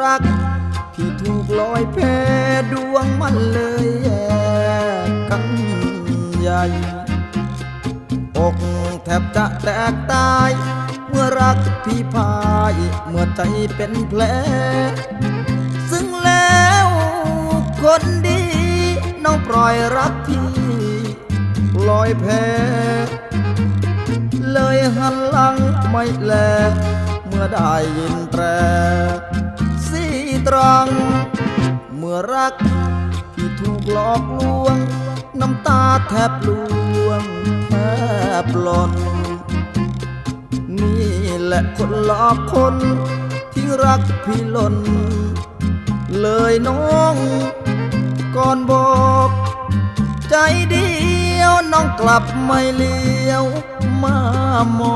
รักพี่ถูกลอยแพดวงมันเลยแยกกันใหญ่อกแทบจะแตกตาย เมื่อรักพี่พาย เมื่อใจเป็นแผล ซึ่งแล้วคนดี น้องปล่อยรักพี่ลอยแพเลยหันหลังไม่แล เมื่อได้ยินแตร มื่อรักที่ถูกหลอกลวง น้ำตาแทบลวงแทบหล่นนี่แหละคนหลอกคนที่รักพี่หล่นเลยน้องก่อนบอก ใจเดียวน้องกลับไม่เลี้ยวมามอง